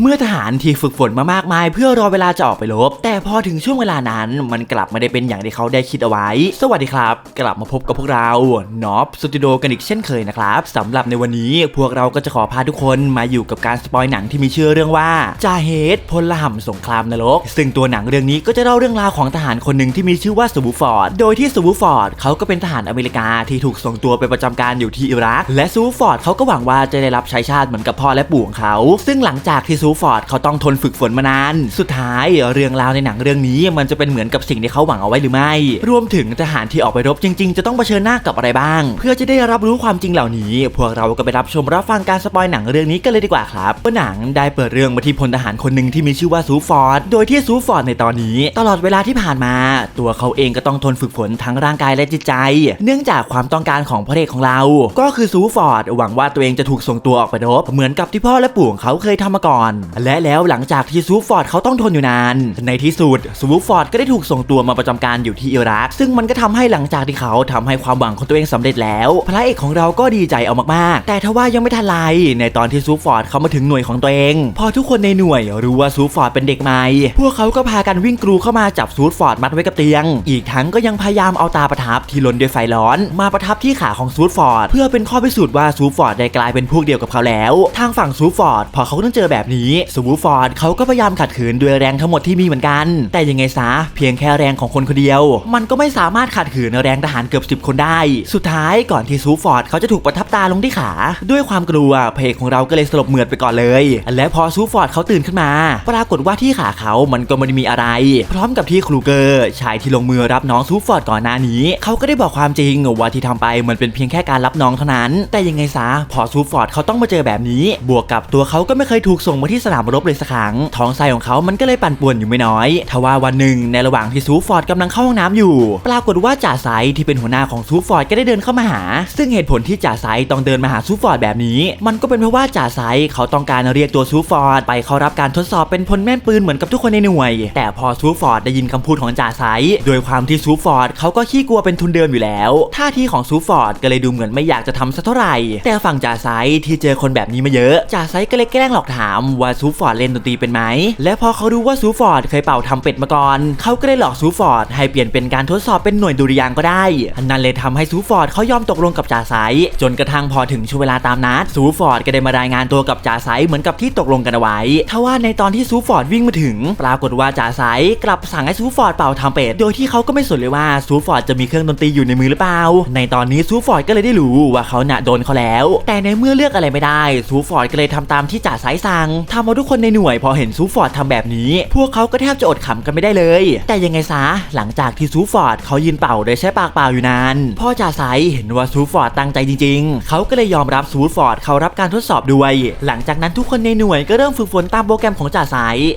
เมื่อทหารที่ฝึกฝนมามากมาย เพื่อรอเวลาจะออกไปรบ แต่พอถึงช่วงเวลานั้น มันกลับไม่ได้เป็นอย่างที่เขาได้คิดเอาไว้ สวัสดีครับ กลับมาพบกับพวกเรานอฟสตูดิโอกันอีกเช่นเคยนะครับสำหรับในวันนี้พวกเราก็จะขอพาทุกคนมาอยู่กับการสปอยหนังที่มีชื่อเรื่องว่าจาเฮดพลห่ำสงครามนรก ซึ่งตัวหนังเรื่องนี้ก็จะเล่าเรื่องราวของทหารคนหนึ่งที่มีชื่อว่าสบูฟอร์ดโดยที่สบูฟอร์ดเขาก็เป็นทหารอเมริกาที่ถูกส่งตัวไปประจำการอยู่ที่อิรักและสบูฟอร์ดเขาก็หวังว่าจะได้รับใช้ชาติเหมือนกับพ่อและปู่ของเขา ซึ่งหลังจากที่สบูฟอร์ดเขาต้องทนฝึกฝนมานาน สุดท้ายเรื่องราวในหนังเรื่องนี้มันจะเป็นเหมือนกับสิ่งที่เขาหวังเอาไว้หรือไม่ รวมถึงทหารที่ออกไปรบจริง ๆ จะต้องเผชิญหน้ากับอะไรบ้าง เพื่อจะได้รับรู้ความจริงเหล่านี้ พวกเราก็ไปรับชมรับฟังการสปอยหนังเรื่องนี้กันเลยดีกว่าครับว่าหนังได้เปิดเรื่องมาที่พลทหารคนหนึ่งที่มีชื่อว่าซูฟอร์ดโดยที่ซูฟอร์ดในตอนนี้ ตลอดเวลาที่ผ่านมา ตัวเขาเองก็ต้องทนฝึกฝนทั้งร่างกายและจิตใจ เนื่องจากความต้องการของพระเอกของเรา ก็คือซูฟอร์ดหวังว่าตัวเองจะถูกส่งตัวออกไปรบเหมือนกับที่พ่อและปู่ของเขาเคยทำมาก่อนและแล้วหลังจากที่ซูฟอร์ดเขาต้องทนอยู่นาน ในที่สุดซูฟอร์ดก็ได้ถูกส่งตัวมาประจำการอยู่ที่อิรัก ซึ่งมันก็ทำให้หลังจากที่เขาทำให้ความหวังของตัวเองสำเร็จแล้ว พระเอกของเราก็ดีใจเอามากๆ แต่ทว่ายังไม่ทันไรในตอนที่ซูฟอร์ดเขามาถึงหน่วยของตัวเอง พอทุกคนในหน่วยรู้ว่าซูฟอร์ดเป็นเด็กใหม่ พวกเขาก็พากันวิ่งกรูเข้ามาจับซูฟอร์ดมัดไว้กับเตียง อีกทั้งก็ยังพยายามเอาตาประทับที่ลนด้วยไฟร้อน มาประทับที่ขาของซูฟอร์ดเพื่อเป็นข้อพิสูจน์ว่าซูฟอร์ดได้กลายเป็นพวกเดียวกับเขาแล้ว ทางฝั่งซูฟอร์ดพอเขาต้องเจอแบบนี้ซูฟอร์ดเขาก็พยายามขัดขืนด้วยแรงทั้งหมดที่มีเหมือนกัน แต่ยังไงซะเพียงแค่แรงของคนคนเดียว มันก็ไม่สามารถขัดขืนแรงทหารเกือบ10คนได้ สุดท้ายก่อนที่ซูฟอร์ดเขาจะถูกประทับตาลงที่ขา ด้วยความกลัวเพกของเราก็เลยสลบเหมือดไปก่อนเลย และพอซูฟอร์ดเขาตื่นขึ้นมา ปรากฏว่าที่ขาเขามันก็ไม่ได้มีอะไร พร้อมกับที่ครูเกอร์ชายที่ลงมือรับน้องซูฟอร์ดก่อนหน้านี้เขาก็ได้บอกความจริงว่าที่ทำไปมันเป็นเพียงแค่การรับน้องเท่านั้น แต่ยังไงซะพอซูฟอร์ดเขาต้องมาเจอแบบนี้ บวกกับตัวเขาก็ไม่เคยถูกส่งมาที่สนามรบเลยสักครั้งท้องไส้ของเขามันก็เลยปั่นป่วนอยู่ไม่น้อยทว่าวันหนึ่งในระหว่างที่ซูฟอร์ดกำลังเข้าห้องน้ำอยู่ ปรากฏว่าจ่าไซที่เป็นหัวหน้าของซูฟอร์ดก็ได้เดินเข้ามาหา ซึ่งเหตุผลที่จ่าไซต้องเดินมาหาซูฟอร์ดแบบนี้ มันก็เป็นเพราะว่าจ่าไซเขาต้องการเรียกตัวซูฟอร์ดไปเข้ารับการทดสอบเป็นพลแม่นปืนเหมือนกับทุกคนในหน่วย แต่พอซูฟอร์ดได้ยินคำพูดของจ่าไซโดยความที่ซูฟอร์ดเขาก็ขี้กลัวเป็นทุนเดิมอยู่แล้ว ท่าทีของซูฟอร์ดก็เลยดูเหมือนไม่อยากจะทำสักเท่าไหร่ แต่ฝั่งจ่าไซที่เจอคนแบบนี้มาเยอะจ่าไซก็เลยแกล้งหลอกถามว่าซูฟอร์ดเล่นดนตรีเป็นไหม และพอเขารู้ว่าซูฟอร์ดเคยเป่าทำเป็ดมาก่อน เขาก็เลยหลอกซูฟอร์ดให้เปลี่ยนเป็นการทดสอบเป็นหน่วยดุริยางก็ได้อันนั้นเลยทำให้ซูฟอร์ดเขายอมตกลงกับจ่าไซจนกระทั่งพอถึงช่วงเวลาตามนัดซูฟอร์ดก็ได้มารายงานตัวกับจ่าไซเหมือนกับที่ตกลงกันเอาไว้ทว่าในตอนที่ซูฟอร์ดวิ่งมาถึง ปรากฏว่าจ่าไซกลับสั่งให้ซูฟอร์ดเป่าทำเป็ดโดยที่เขาก็ไม่สนเลยว่าซูฟอร์ดจะมีเครื่องดนตรีอยู่ในมือหรือเปล่า ในตอนนี้ซูฟอร์ดก็เลยได้รู้ว่าเขาหนะโดนเขาแล้ว แต่ในเมื่อเลือกอะไรไม่ได้ซูฟอร์ดก็เลยทำตามที่จ่าไซสั่งทำเอาทุกคนในหน่วยพอเห็นซูฟอร์ดทำแบบนี้ พวกเขาก็แทบจะอดขำกันไม่ได้เลย แต่ยังไงซะหลังจากที่ซูฟอร์ดเขายืนเป่าโดยใช้ปากเปล่าอยู่นานพ่อจ่าไซเห็นว่าซูฟอร์ดตั้งใจจริง ๆ เขาก็เลยยอมรับซูฟอร์ดเขารับการทดสอบด้วย หลังจากนั้นทุกคนในหน่วยก็เริ่มฝึกฝนตามโปรแกรมของจ่าไซ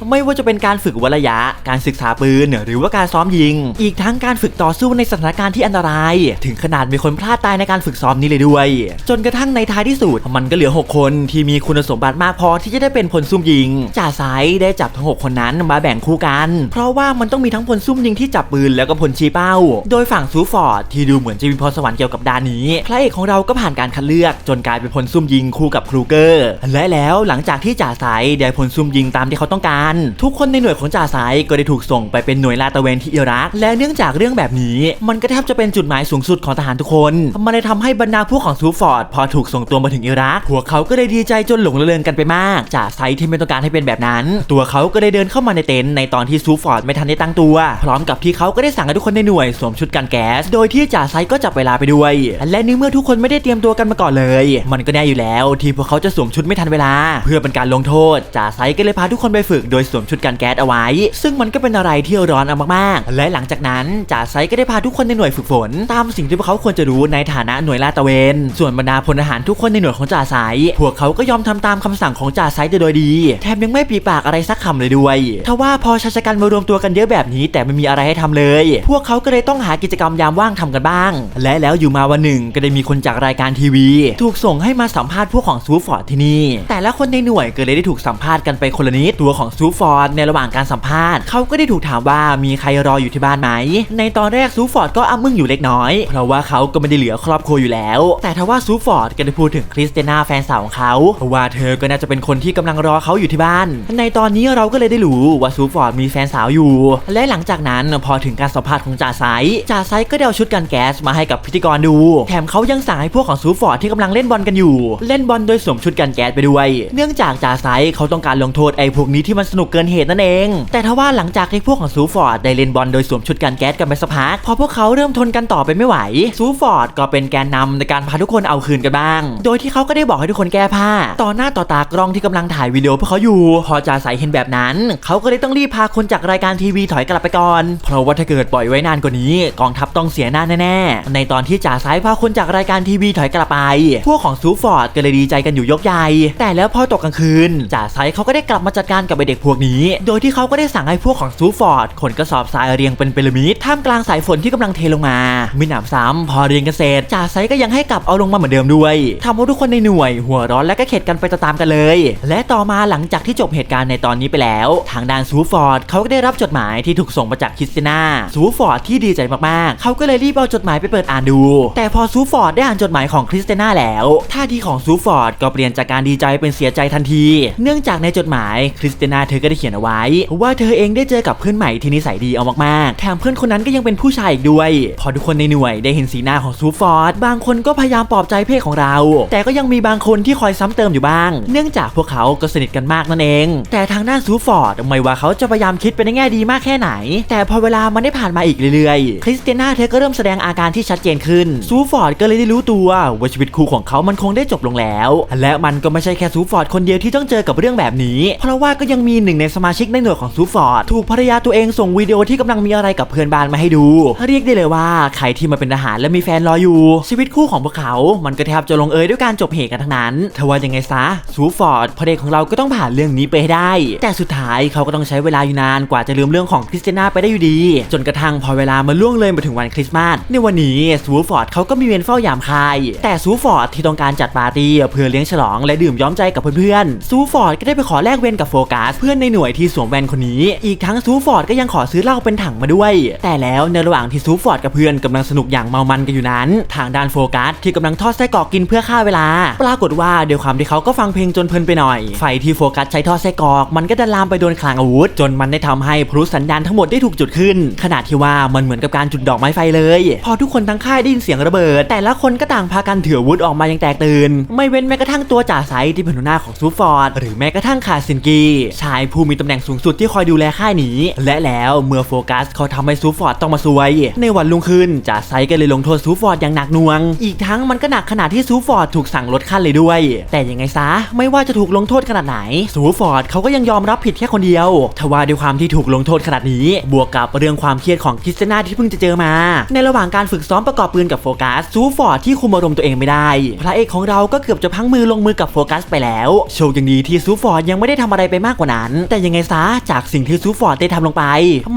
ไม่ว่าจะเป็นการฝึกวัระยะ การศึกษาปืนหรือว่าการซ้อมยิง อีกทั้งการฝึกต่อสู้ในสถานการณ์ที่อันตราย ถึงขนาดมีคนพลาดตายในการฝึกซ้อมนี้เลยด้วย จนกระทั่งในท้ายที่สุดมันก็เหลือ 6 คนที่มีคุณสมบัติมากพอที่จะได้เป็นพลซุ่มยิง จ่าไซได้จับทั้ง 6 คนนั้นมาแบ่งคู่กัน เพราะว่ามันต้องมีทั้งพลซุ่มยิงที่จับปืนแล้วก็พลชี้เป้า โดยฝั่งซูฟอร์ดที่ดูเหมือนจะมีพรสวรรค์เกี่ยวกับด้านนี้ พระเอกของเราก็ผ่านการคัดเลือก จนกลายเป็นพลซุ่มยิงคู่กับครูเกอร์ และแล้วหลังจากที่จ่าไซได้พลซุ่มยิงตามที่เขาต้องการ ทุกคนในหน่วยของจ่าไซก็ได้ถูกส่งไปเป็นหน่วยลาดตระเวนที่อิรัก และเนื่องจากเรื่องแบบนี้มันก็แทบจะเป็นจุดหมายสูงสุดของทหารทุกคนมันเลยทำให้บรรดาพวกของซูฟอร์ดพอถูกส่งตัวมาถึงอิรักพวกเขาก็ได้ดีใจจนหลงระเริงกันไปมากจ่าไซที่ไม่ต้องการให้เป็นแบบนั้น ตัวเขาก็ได้เดินเข้ามาในเต็นท์ในตอนที่ซูฟอร์ดไม่ทันได้ตั้งตัว พร้อมกับที่เขาก็ได้สั่งให้ทุกคนในหน่วยสวมชุดกันแก๊ส โดยที่จ่าไซก็จับเวลาไปด้วย และในเมื่อทุกคนไม่ได้เตรียมตัวกันมาก่อนเลย มันก็แน่อยู่แล้วที่พวกเขาจะสวมชุดไม่ทันเวลา เพื่อเป็นการลงโทษจ่าไซก็เลยพาทุกคนไปฝึกโดยสวมชุดกันแก๊สเอาไว้ ซึ่งมันก็เป็นอะไรที่ร้อนเอามากๆ และหลังจากนั้นจ่าไซก็ได้พาทุกคนในหน่วยฝึกฝน ตามสิ่งที่พวกเขาควรจะรู้ในฐานะหน่วยลาดตระเวน ส่วนบรรดาพลทหารทุกคนในหน่วยของจ่าไซพวกเขาก็ยอมทำตามคำสั่งของจ่าไซแต่โดยดี แถมยังไม่ปีปากอะไรสักคำเลยด้วยทว่าพอชายชะกันมารวมตัวกันเยอะแบบนี้ แต่ไม่มีอะไรให้ทำเลย พวกเขาก็เลยต้องหากิจกรรมยามว่างทำกันบ้าง และแล้วอยู่มาวันหนึ่งก็ได้มีคนจากรายการทีวี ถูกส่งให้มาสัมภาษณ์พวกของซูฟอร์ดที่นี่ แต่ละคนในหน่วยก็เลยได้ถูกสัมภาษณ์กันไปคนละนิดตัวของซูฟอร์ดในระหว่างการสัมภาษณ์เขาก็ได้ถูกถามว่ามีใครรออยู่ที่บ้านไหม ในตอนแรกซูฟอร์ดก็อ้ำมึงอยู่เล็กน้อย เพราะว่าเขาก็ไม่ได้เหลือครอบครัวอยู่แล้ว แต่ทว่าซูฟอร์ดก็ได้พูดถึงคริสเตนาแฟนสาวของเขาว่าเธอก็น่าจะเป็นคนที่กำลังรอเขาอยู่ที่บ้าน ในตอนนี้เราก็เลยได้รู้ว่าซูฟอร์ดมีแฟนสาวอยู่ และหลังจากนั้นพอถึงการสัมภาษณ์ของจ่าไซจ่าไซก็ได้เอาชุดกันแก๊สมาให้กับพิธีกรดู แถมเขายังสั่งให้พวกของซูฟอร์ดที่กำลังเล่นบอลกันอยู่ เล่นบอลโดยสวมชุดกันแก๊สไปด้วย เนื่องจากจ่าไซเขาต้องการลงโทษไอ้พวกนี้ที่มันสนุกเกินเหตุนั่นเอง แต่ทว่าหลังจากที่พวกของซูฟอร์ดได้เล่นบอลโดยสวมชุดกันแก๊สกันไปสักพักพอพวกเขาเริ่มทนกันต่อไปไม่ไหวซูฟอร์ดก็เป็นแกนนำในการพาทุกคนเอาคืนกันบ้าง โดยที่เขาก็ได้บอกให้ทุกคนแก้ผ้า ต่อหน้าต่อตากล้องที่กำลังถ่ายวิดีโอพวกเขาอยู่ พอจ่าใสเห็นแบบนั้น เขาก็เลยต้องรีบพาคนจากรายการทีวีถอยกลับไปก่อน เพราะว่าถ้าเกิดปล่อยไว้นานกว่านี้ กองทัพต้องเสียหน้าแน่ๆ ในตอนที่จ่าสายพาคนจากรายการทีวีถอยกลับไป พวกของซูฟอร์ดก็เลยดีใจกันอยู่ยกใหญ่ แต่แล้วพอตกกลางคืนจ่าสายเขาก็ได้กลับมาจัดการกับไอเด็กพวกนี้ โดยที่เขาก็ได้สั่งให้พวกของซูฟอร์ดขนกระสอบทรายเรียงเป็นพีระมิดท่ามกลางสายฝนที่กำลังเทลงมาม่หนำซ้ำพอเรียงกันเสร็จจ่าไซก็ยังให้กลับเอาลงมาเหมือนเดิมด้วยทำให้ทุกคนในหน่วย หัวร้อนและก็เข็ดกันไปตามๆกันเลย และต่อมาหลังจากที่จบเหตุการณ์ในตอนนี้ไปแล้ว ทางด้านซูฟอร์ดเขาก็ได้รับจดหมายที่ถูกส่งมาจากคริสติน่าซูฟอร์ดที่ดีใจมากๆ เขาก็เลยรีบเอาจดหมายไปเปิดอ่านดู แต่พอซูฟอร์ดได้อ่านจดหมายของคริสติน่าแล้วท่าทีของซูฟอร์ดก็เปลี่ยนจากการดีใจเป็นเสียใจทันที เนื่องจากในจดหมายคริสติน่าเธอก็ได้เขียนเอาไว้ ว่าเธอเองได้เจอกับเพื่อนใหม่ที่นิสัยดีเอามากๆแถมเพื่อนคนนั้นก็ยังเป็นผู้ชายอีกด้วย พอทุกคนในหน่วยได้เห็นสีหน้าของซูฟอร์ดบางคนก็พยายามปลอบใจเพศของเรา แต่ก็ยังมีบางคนที่คอยซ้ำเติมอยู่บ้าง เนื่องจากพวกเขาก็สนิทกันมากนั่นเอง แต่ทางด้านซูฟอร์ดไม่ว่าเขาจะพยายามคิดไปในแง่ดีมากแค่ไหน แต่พอเวลามันได้ผ่านมาอีกเรื่อยๆ คริสเตียนาเธอก็เริ่มแสดงอาการที่ชัดเจนขึ้น ซูฟอร์ดก็เลยได้รู้ตัวว่าชีวิตคู่ของเขามันคงได้จบลงแล้ว และมันก็ไม่ใช่แค่ซูฟอร์ดคนเดียวที่ต้องเจอกับเรื่องแบบนี้ เพราะว่าก็ยังมีหนึ่งในสมาชิกในหน่วยของซูฟอร์ดถูกภรรยาตัวเองส่งวิดีโอที่กำลังมีอะไรกับเพื่อนบ้านมาให้ดู เรียกได้เลยว่าใครที่มาเป็นทหารและมีแฟนรออยู่ ชีวิตคู่ของพวกเขา มันก็แทบจะลงเอยด้วยการจบเหตุกันทั้งนั้นทว่ายังไงซะซูฟอร์ดพระเอกของเราก็ต้องผ่านเรื่องนี้ไปให้ได้ แต่สุดท้ายเขาก็ต้องใช้เวลาอยู่นานกว่าจะลืมเรื่องของคริสเตยนาไปได้อยู่ดี จนกระทั่งพอเวลามาล่วงเลยมาถึงวันคริสต์มาสในวันนี้ซูฟอร์ดเขาก็มีเวรเฝ้ายามคาย แต่ซูฟอร์ดที่ต้องการจัดปาร์ตี้เพื่อเลี้ยงฉลองและดื่มย้อมใจกับเพื่อนๆซูฟอร์ดก็ได้ไปขอแลกเวรกับโฟกัสเพื่อนในหน่วยที่สวมแว่นคนนี้ อีกทั้งซูฟอร์ดก็ยังขอซื้อเหล้าเป็นถังมาด้วย แต่แล้วในระหว่างที่ซูฟอร์ดกับเพื่อนกำลังสนุกอย่างเมามันกันอยู่นั้น ทางด้านโฟกัสที่กำลังทอดไส้กรอกกินเพื่อฆ่าเวลา ปรากฏว่าดี๋ยความที่เขาก็ฟังเพลงจนเพลินไปหน่อย ไฟที่โฟกัสใช้ท่อไส้กรอก มันก็ดันลามไปโดนคลางอาวุธ จนมันได้ทำให้พลุสัญญาณทั้งหมดได้ถูกจุดขึ้น ขนาดที่ว่ามันเหมือนกับการจุดดอกไม้ไฟเลย พอทุกคนทั้งค่ายได้ยินเสียงระเบิด แต่ละคนก็ต่างพากันถืออาวุธออกมาอย่างแตกตื่น ไม่เว้นแม้กระทั่งตัวจ่าไซที่เป็นหัวหน้าของซูฟอร์ดหรือแม้กระทั่งคาซินกีชายผู้มีตำแหน่งสูงสุดที่คอยดูแลค่ายนี้ และแล้วเมื่อโฟกัสเขาทำให้ซูฟอร์ดต้องมาซวย ในวันรุ่งขึ้นจ่าไซก็เลยลงโทษซูฟอร์ดอย่างหนักหน่วง อีกทั้งมันก็หนักขนาดที่ซูฟอร์ดถูกสั่งลดขั้นเลยด้วย แต่ยังไงซะไม่ว่าจะถูกลงโทษขนาดไหนซูฟอร์ดเขาก็ยังยอมรับผิดแค่คนเดียวทว่าด้วยความที่ถูกลงโทษขนาดนี้ บวกกับเรื่องความเครียดของคริสติน่าที่เพิ่งจะเจอมา ในระหว่างการฝึกซ้อมประกอบปืนกับโฟกัสซูฟอร์ดที่คุมอารมณ์ตัวเองไม่ได้ พระเอกของเราก็เกือบจะพังมือลงมือกับโฟกัสไปแล้วโชคยังดีที่ซูฟอร์ดยังไม่ได้ทำอะไรไปมากกว่านั้น แต่ยังไงซะจากสิ่งที่ซูฟอร์ดได้ทำลงไป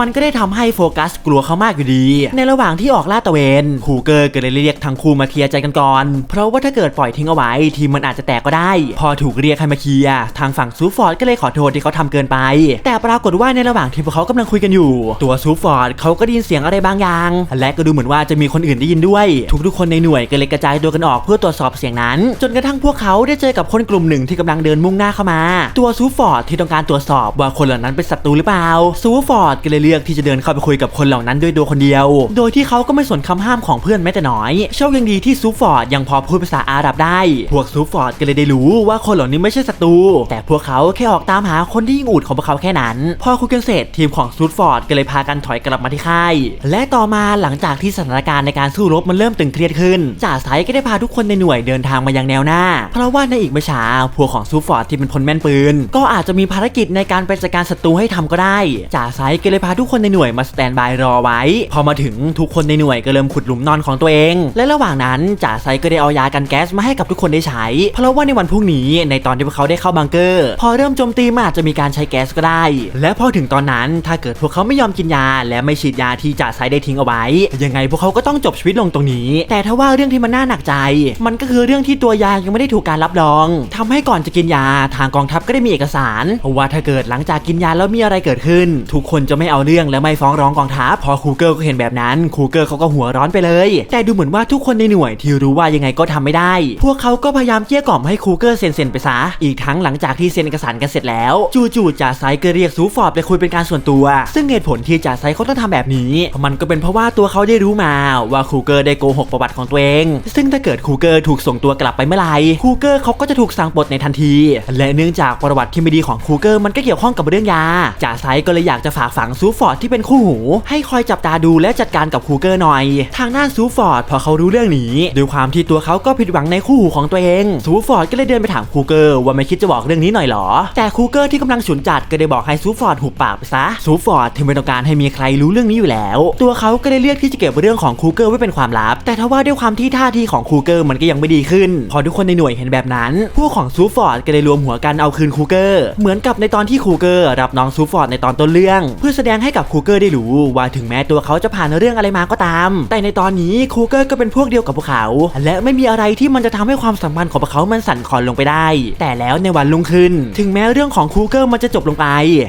มันก็ได้ทำให้โฟกัสกลัวเขามากอยู่ดี ในระหว่างที่ออกลาดตระเวนคูเกอร์ก็เลยเรียกทั้งคู่มาเคลียร์ใจกันก่อน เพราะว่าถ้าเกิดปล่อยทิ้งเอาไว้ทีมมันอาจจะแตกก็ได้ พอถูกเรียกให้มาเคลียร์ทางฝั่งซูฟอร์ดก็เลยขอโทษที่เขาทำเกินไป แต่ปรากฏว่าในระหว่างที่พวกเขากำลังคุยกันอยู่ ตัวซูฟอร์ดเขาก็ได้ยินเสียงอะไรบางอย่าง และก็ดูเหมือนว่าจะมีคนอื่นได้ยินด้วย ทุกๆคนในหน่วยก็เลยกระจายตัวกันออกเพื่อตรวจสอบเสียงนั้น จนกระทั่งพวกเขาได้เจอกับคนกลุ่มหนึ่งที่กำลังเดินมุ่งหน้าเข้ามา ตัวซูฟอร์ดที่ต้องการตรวจสอบว่าคนเหล่านั้นเป็นศัตรูหรือเปล่าซูฟอร์ดก็เลยเลือกที่จะเดินเข้าไปคุยกับคนเหล่านั้นด้วยตัวคนเดียว โดยที่เขาก็ไม่สนคำห้ามของเพื่อนแม้แต่น้อยโชคยังดีที่ซูฟอร์ดยังพอพูดภาษาอาหรับได้ พวกซูฟอร์ดก็เลยได้รู้ว่าคนเหล่านี้ไม่ใช่ศัตรูแต่พวกเขาแค่ออกตามหาคนที่ยิงอูดของพวกเขาแค่นั้น พอคุยกันเสร็จทีมของซูฟอร์ดก็เลยพากันถอยกลับมาที่ค่าย และต่อมาหลังจากที่สถานการณ์ในการสู้รบมันเริ่มตึงเครียดขึ้น จ่าไซก็ได้พาทุกคนในหน่วยเดินทางมายังแนวหน้า เพราะว่าในอีกไม่ช้าพวกของซูฟอร์ดที่เป็นพลแม่นปืน ก็อาจจะมีภารกิจในการไปจัดการศัตรูให้ทำก็ได้ จ่าไซก็เลยพาทุกคนในหน่วยมาสแตนบายรอไว้ พอมาถึงทุกคนในหน่วยก็เริ่มขุดหลุมนอนของตัวเอง และระหว่างนั้นจ่าไซก็ได้เอายากันแก๊สมาให้กับทุกคนได้ใช้ เพราะว่าในวันพรุ่งนี้ในตอนที่พวกเขาได้เข้าบังเกอร์ พอเริ่มโจมตีมันอาจจะมีการใช้แก๊สก็ได้ และพอถึงตอนนั้นถ้าเกิดพวกเขาไม่ยอมกินยา และไม่ฉีดยาที่จ่าไซได้ทิ้งเอาไว้ ยังไงพวกเขาก็ต้องจบชีวิตลงตรงนี้ แต่ถ้าว่าเรื่องที่มันน่าหนักใจ มันก็คือเรื่องที่ตัวยายังไม่ได้ถูกการรับรองทำให้ก่อนจะกินยาทางกองทัพก็ได้มีเอกสารว่าถ้าเกิดหลังจากกินยาแล้วมีอะไรเกิดขึ้น ทุกคนจะไม่เอาเรื่องและไม่ฟ้องร้องกองทัพพอครูเกิลก็เห็นแบบนั้นครูเกิลเขาก็หัวร้อนไปเลย แต่ดูเหมือนว่าทุกคนในหน่วยที่รู้ว่ายังไงก็ทำไม่ได้ พวกเขาก็พยายามเกลี้ยกล่อมให้คูเกิลเซ็นๆไปซะอีกทั้งหลังจากที่เซ็นเอกสารกันเสร็จแล้ว จู่ๆจ่าไซก็เรียกซูฟอร์ดไปคุยเป็นการส่วนตัว ซึ่งเหตุผลที่จ่าไซเขาต้องทำแบบนี้มันก็เป็นเพราะว่าตัวเขาได้รู้มาว่าคูเกอร์ได้โกหกประวัติของตัวเอง ซึ่งถ้าเกิดคูเกอร์ถูกส่งตัวกลับไปเมื่อไหร่คูเกอร์เขาก็จะถูกสั่งปลดในทันที และเนื่องจากประวัติที่ไม่ดีของคูเกอร์มันก็เกี่ยวข้องกับเรื่องยาจ่าไซก็เลยอยากจะฝากฝังซูฟอร์ดที่เป็นคู่หู ให้คอยจับตาดูและจัดการกับคูเกอร์หน่อย ทางด้านซูฟอร์ดพอเขารู้เรื่องนี้ด้วยความที่ตัวเขาก็ผิดหวังในคู่หูของตัวเองซูฟอร์ดก็เลยเดินไปถามคูเกอร์ว่าไม่คิดจะบอกเรื่องนี้หน่อยเหรอ แต่คูเกอร์ที่กำลังฉุนจัดก็ได้บอกให้ซูฟอร์ดหุบปากไปซะซูฟอร์ดที่ไม่ต้องการให้มีใครรู้เรื่องนี้อยู่แล้ว ตัวเขาก็ได้เลือกที่จะเก็บเรื่องของคูเกอร์ไว้เป็นความลับ แต่ทว่าด้วยความที่ท่าทีของคูเกอร์มันก็ยังไม่ดีขึ้น พอทุกคนในหน่วยเห็นแบบนั้นพวกของซูฟอร์ดก็เลยรวมหัวกันเอาคืนคูเกอร์เหมือนกับในตอนที่คูเกอร์รับน้องซูฟอร์ดในตอนต้นเรื่อง เพื่อแสดงให้กับคูเกอร์ได้รู้ว่าถึงแม้ตัวเขาจะผ่านเรื่องอะไรมาก็ตาม แต่ในตอนนี้คูเกอร์ก็เป็นพวกเดียวกับพวกเขา และไม่มีอะไรที่มันจะทำให้ความสัมพันธ์ของพวกเขามันสั่นคลอนลงไปได้ แต่แล้วในวันรุ่งขึ้น ถึงแม้เรื่องของคูเกอร์มันจะจบลงไป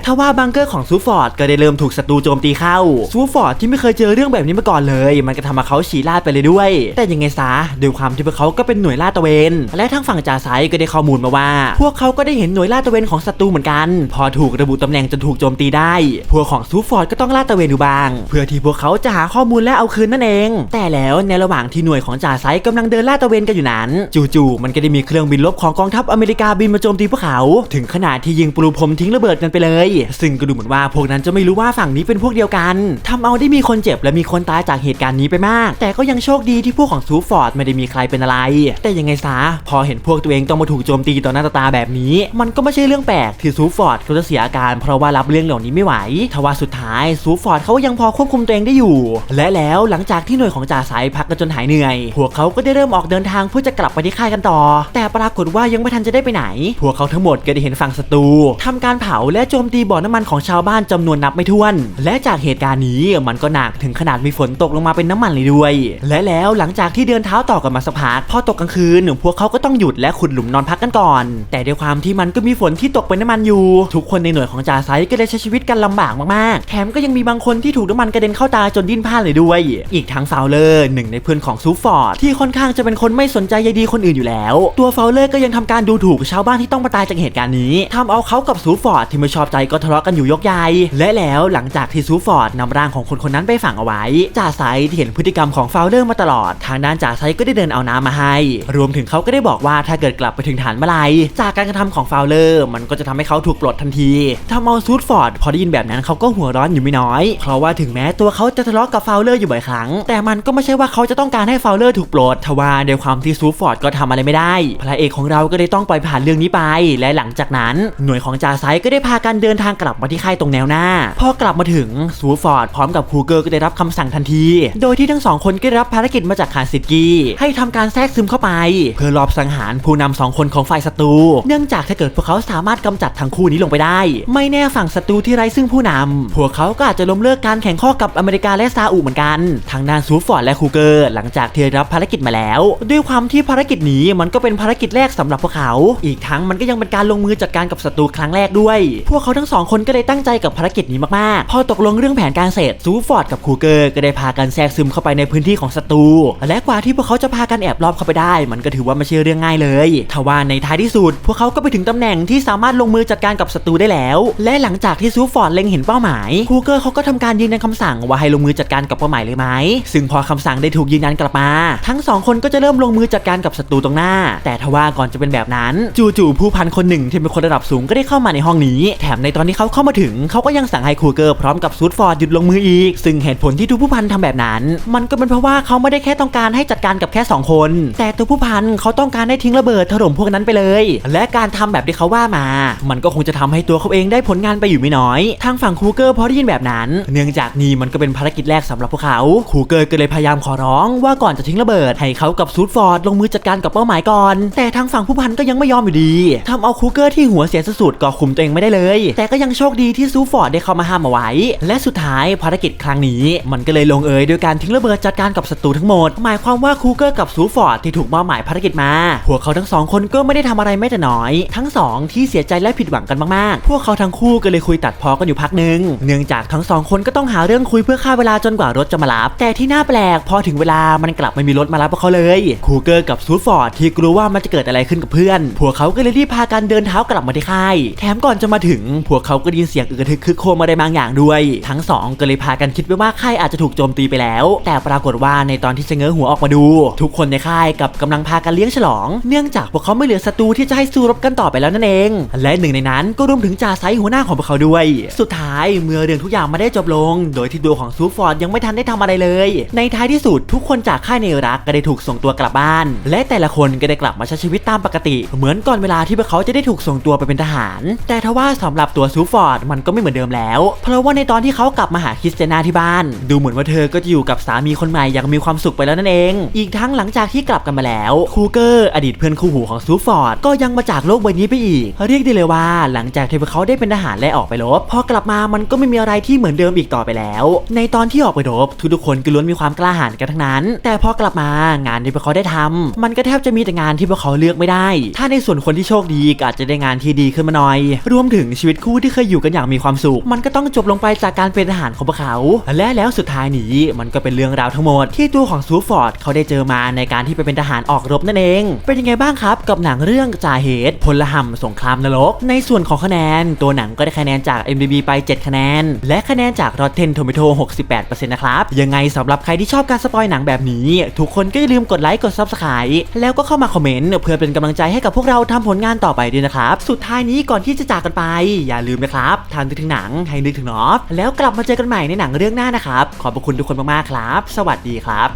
ทว่าบังเกอร์ของซูฟอร์ดก็ได้เริ่มถูกศัตรูโจมตีเข้าซูฟอร์ดที่ไม่เคยเจอเรื่องแบบนี้มาก่อนเลย มันก็ทำให้เขาฉี่ลาดไปเลยด้วย แต่ยังไงซะด้วยความที่พวกเขาก็เป็นหน่วยลาดตระเวน และทางฝั่งจ่าไซก็ได้ข้อมูลมาว่า พวกเขาก็ได้เห็นหน่วยลาดตระเวนของศัตรูเหมือนกัน พอถูกระบุตำแหน่งจนถูกโจมตีได้ พวกของซูฟอร์ดก็ต้องลาดตระเวนดูบ้าง เพื่อที่พวกเขาจะหาข้อมูลและเอาคืนนั่นเอง แต่แล้วในระหว่างที่หน่วยของจ่าไซกำลังเดินลาดตระเวนกันอยู่นั้น จู่ๆมันก็ได้มีเครื่องบินลบของกองทัพอเมริกาบินมาโจมตีพวกเขา ถึงขนาดที่ยิงปลูพรมทิ้งระเบิดกันไปเลย ซึ่งก็ดูเหมือนว่าพวกนั้นจะไม่รู้ว่าฝั่งนี้เป็นพวกเดียวกันทำเอาได้มีคนเจ็บและมีคนตายจากเหตุการณ์นี้ไปมาก แต่ก็ยังโชคดีที่พวกของซูฟอร์ดไม่ได้มีใครเป็นอะไร แต่ยังไงซะพอเห็นพวกตัวเองต้องมาถูกโจมตีต่อหน้าต่อตาแบบนี้ มันก็ไม่ใช่เรื่องแปลกที่ซูฟอร์ดเขาจะเสียอาการ เพราะว่ารับเรื่องเหล่านี้ไม่ไหวทว่าสุดท้ายซูฟอร์ดเขายังพอควบคุมตัวเองได้อยู่ และแล้วหลังจากที่หน่วยของจ่าสายพักกันจนหายเหนื่อย พวกเขาก็ได้เริ่มออกเดินทางเพื่อจะกลับไปที่ค่ายกันต่อ แต่ปรากฏว่ายังไม่ทันจะได้ไปไหน พวกเขาทั้งหมดก็ได้เห็นฝั่งศัตรูทำการเผาและโจมตีบ่อน้ำมันของชาวบ้านจำนวนนับไม่ถ้วน และจากเหตุการณ์นี้มันก็หนักถึงขนาดมีฝนตกลงมาเป็นน้ำมันเลยด้วย และแล้วหลังจากที่เดินเท้าต่อกันมาสักพักพอตกกลางคืนพวกเขาก็ต้องหยุดและขุดหลุมนอนพักกันก่อน แต่ด้วยความที่มันก็มีฝนที่ตกเป็นน้ำมันอยู่ ทุกคนในหน่วยของจ่าไซก็เลยใช้ชีวิตกันลำบากมากๆ แถมก็ยังมีบางคนที่ถูกน้ำมันกระเด็นเข้าตาจนดิ้นพลาดเลยด้วย อีกทั้งฟาวเลอร์หนึ่งในเพื่อนของซูฟอร์ดที่ค่อนข้างจะเป็นคนไม่สนใจใยดีคนอื่นอยู่แล้ว ตัวฟาวเลอร์ก็ยังทำการดูถูกชาวบ้านที่ต้องมาตายจากเหตุการณ์นี้ทำเอาเขากับซูฟอร์ดที่ไม่ชอบใจก็ทะเลาะกันอยู่ยกใหญ่และแล้วหลังจากที่ซูฟอร์ดนำร่างของคนคนนั้นไปฝังเอาไว้จ่าไซที่เห็นพฤติกรรมของฟาวเลอร์มาตลอด ทางด้านจ่าไซก็ได้เดินเอาน้ำมาให้ รวมถึงเขาก็ได้บอกว่าถ้าเกิดกลับไปถึงฐานเมื่อไหร่จากการกระทำของฟาวเลอร์มันก็จะทำให้เขาถูกปลดทันทีทำเอาซูฟอร์ดพอได้ยินแบบนั้นเขาก็หัวร้อนอยู่ไม่น้อย เพราะว่าถึงแม้ตัวเขาจะทะเลาะกับฟาวเลอร์อยู่บ่อยครั้ง แต่มันก็ไม่ใช่ว่าเขาจะต้องการให้ฟาวเลอร์ถูกปลดทว่าในความที่ซูฟอร์ดก็ทำอะไรไม่ได้ พระเอกของเราก็เลยต้องปล่อยผ่านเรื่องนี้ไปและหลังจากนั้น หน่วยของจ่าไซก็ได้พากันเดินทางกลับมาที่ค่ายตรงแนวหน้า พอกลับมาถึงซูฟอร์ดพร้อมกับคูเกอร์ก็ได้รับคำสั่งทันที โดยที่ทั้งสองคนก็ได้รับภารกิจมาจากคานซิกี้ให้ทำการแทรกซึมเข้าไป เพื่อลอบสังหารผู้นำสองคนของฝ่ายศัตรู เนื่องจากถ้าเกิดพวกเขาสามารถกำจัดทั้งคู่นี้ลงไปได้ ไม่แน่ฝั่งศัตรูที่ไร้ซึ่งผู้นำพวกเขาก็อาจจะล้มเลิกการแข่งข้อกับอเมริกาและซาอุเหมือนกันทางด้านซูฟอร์ดและคูเกอร์หลังจากที่ได้รับภารกิจมาแล้ว ด้วยความที่ภารกิจนี้มันก็เป็นภารกิจแรกสำหรับพวกเขา อีกทั้งมันก็ยังเป็นการลงมือจัดการกับศัตรูครั้งแรกด้วย พวกเขาทั้งสองคนก็เลยตั้งใจกับภารกิจนี้มากๆ พอตกลงเรื่องแผนการเสร็จซูฟอร์ดกับคูเกอร์ก็ได้พากันแทรกซึมเข้าไปในพื้นที่ของศัตรู และกว่าที่พวกเขาจะพากันแอบลอบเข้าไปได้ มันก็ถือว่าไม่ใช่เรื่องง่ายเลยทว่าในท้ายที่สุดพวกเขาก็ไปถึงตำแหน่งที่สามารถลงมือจัดการกับศัตรูได้แล้ว และหลังจากที่ซูฟอร์ดเล็งเห็นเป้าหมายคูเกอร์เขาก็ทำการยืนยันคำสั่งว่าให้ลงมือจัดการกับเป้าหมายเลยไหมซึ่งพอคำสั่งได้ถูกยืนยันกลับมา ทั้งสองคนก็จะเริ่มลงมือจัดการกับศัตรูตรงหน้า แต่ทว่าก่อนจะเป็นแบบนั้น จู่ๆผู้พันคนหนึ่งที่เป็นคนระดับสูงก็ได้เข้ามาในห้องนี้ แถมในตอนที่เขาเข้ามาถึงเขาก็ยังสั่งให้ครูเกอร์พร้อมกับซูดฟอร์ดหยุดลงมืออีก ซึ่งเหตุผลที่ทุกผู้พันทำแบบนั้น มันก็เป็นเพราะว่าเขาไม่ได้แค่ต้องการให้จัดการกับแค่สองคน แต่ตัวผู้พันเขาต้องการให้ทิ้งระเบิดถล่มพวกนั้นไปเลย และการทำแบบที่เขาว่ามา มันก็คงจะทำให้ตัวเขาเองได้ผลงานไปอยู่ไม่น้อย ทางฝั่งครูเกอร์พอได้ยินแบบนั้น เนื่องจากนี่มันก็เป็นภารกิจแรกสำหรับพวกเขาครูเกอร์ก็เลยพยายามขอร้องว่าก่อนจะทิ้งระเบิดให้เขากับซูดฟอร์ดลงมือจัดการกับเป้าหมายก่อน แต่ทางฝั่งผู้พันก็ยังไม่ยอมอยู่ดีทำเอาครูเกอร์ที่หัวเสียสุดๆก็คุมตัวเองไม่ได้เลย แต่ก็ยังโชคดีที่ซูฟอร์ดได้เข้ามาห้ามเอาไว้ และสุดท้ายภารกิจครั้งนี้ มันก็เลยลงเอยด้วยการทิ้งระเบิดจัดการกับศัตรูทั้งหมด หมายความว่าครูเกอร์กับซูฟอร์ดที่ถูกมอบหมายภารกิจมา พวกเขาทั้งสองคนก็ไม่ได้ทำอะไรแม้แต่น้อย ทั้งสองที่เสียใจและผิดหวังกันมากๆ พวกเขาทั้งคู่ก็เลยคุยตัดพอกันอยู่พักหนึ่งเนื่องจากทั้งสองคนก็ต้องหาเรื่องคุยเพื่อฆ่าเวลาจนกว่ารถจะมารับ แต่ที่น่าแปลกพอถึงเวลามันกลับไม่มีรถมารับพวกเขาเลย ครูเกอร์กับซูฟอร์ดที่กลัวว่ามันจะเกิดอะไรขึ้นกับเพื่อน พวกเขาก็เลยรีบพาากันเดินเท้ากลับมาที่ค่าย แถมก่อนจะมาถึง พวกเขาก็ได้ยินเสียงอึกระทึกคึกโครมอะไรบางอย่างด้วย ทั้งสองก็เลยพากันคิดไปว่าค่ายอาจจะถูกโจมตีไปแล้ว แต่ปรากฏว่าในตอนที่เชงเง้อหัวออกมาดู ทุกคนในค่ายกับกำลังพากันเลี้ยงฉลอง เนื่องจากพวกเขาไม่เหลือศัตรูที่จะให้สู้รบกันต่อไปแล้วนั่นเอง และหนึ่งในนั้นก็รวมถึงจ่าไซหัวหน้าของพวกเขาด้วย สุดท้ายเมื่อเรื่องทุกอย่างมาได้จบลง โดยที่ตัวของซูฟอร์ดยังไม่ทันได้ทำอะไรเลย ในท้ายที่สุดทุกคนจากค่ายในรักก็ได้ถูกส่งตัวกลับบ้าน และแต่ละคนก็ได้กลับมาใช้ชีวิตตามปกติ เหมือนก่อนเวลาที่พวกเขาจะได้ถูกส่งตัวไปเป็นทหาร แต่ทว่าสำหรับตัวซูฟอร์ดมันก็ไม่เหมือนเดิมแล้ว เพราะว่าในตอนที่เขากลับมาหาคริสเตนาที่บ้าน ดูเหมือนว่าเธอก็จะอยู่กับสามีคนใหม่อย่างมีความสุขไปแล้วนั่นเอง อีกทั้งหลังจากที่กลับกันมาแล้วคูเกอร์อดีตเพื่อนคู่หูของซูฟอร์ดก็ยังมาจากโลกใบนี้ไปอีก เรียกได้เลยว่า หลังจากที่พวกเขาได้เป็นทหารและออกไปรบพอกลับมามันก็ไม่มีอะไรที่เหมือนเดิมอีกต่อไปแล้ว ในตอนที่ออกไปรบทุกๆคนก็ล้วนมีความกล้าหาญกันทั้งนั้น แต่พอกลับมางานที่พวกเขาได้ทำมันก็แทบจะมีแต่งานที่พวกเขาเลือกไม่ได้ ถ้าในส่วนคนที่โชคดีก็อาจจะได้งานที่ดีขึ้นมาหน่อย รวมถึงชีวิตคู่ที่เคยอยู่กันอย่างมีความสุข มันก็ต้องจบลงไปจากการเป็นทหารของพวกเขา และแล้วสุดท้ายนี้มันก็เป็นเรื่องราวทั้งหมด ที่ตัวของซูฟอร์ดเขาได้เจอมาในการที่ไปเป็นทหารออกรบนั่นเอง เป็นยังไงบ้างครับกับหนังเรื่องจ่าเหตุพลหัมสงครามนรก ในส่วนของคะแนน ตัวหนังก็ได้คะแนนจาก MDB ไป 7 คะแนน และคะแนนจาก Rotten Tomato 68%นะครับยังไงสำหรับใครที่ชอบการสปอยหนังแบบนี้ ทุกคนก็อย่าลืมกดไลค์กด Subscribe แล้วก็เข้ามาคอมเมนต์เพื่อเป็นกำลังใจให้กับพวกเราทำผลงานต่อไปด้วยนะครับ สุดท้ายนี้ก่อนที่จะจากกันไป อย่าลืมนะครับทานนึกถึงหนังให้นึกถึงนอฟแล้วกลับมาเจอกันใหม่ในหนังเรื่องหน้านะครับ ขอบคุณทุกคนมากๆครับ สวัสดีครับ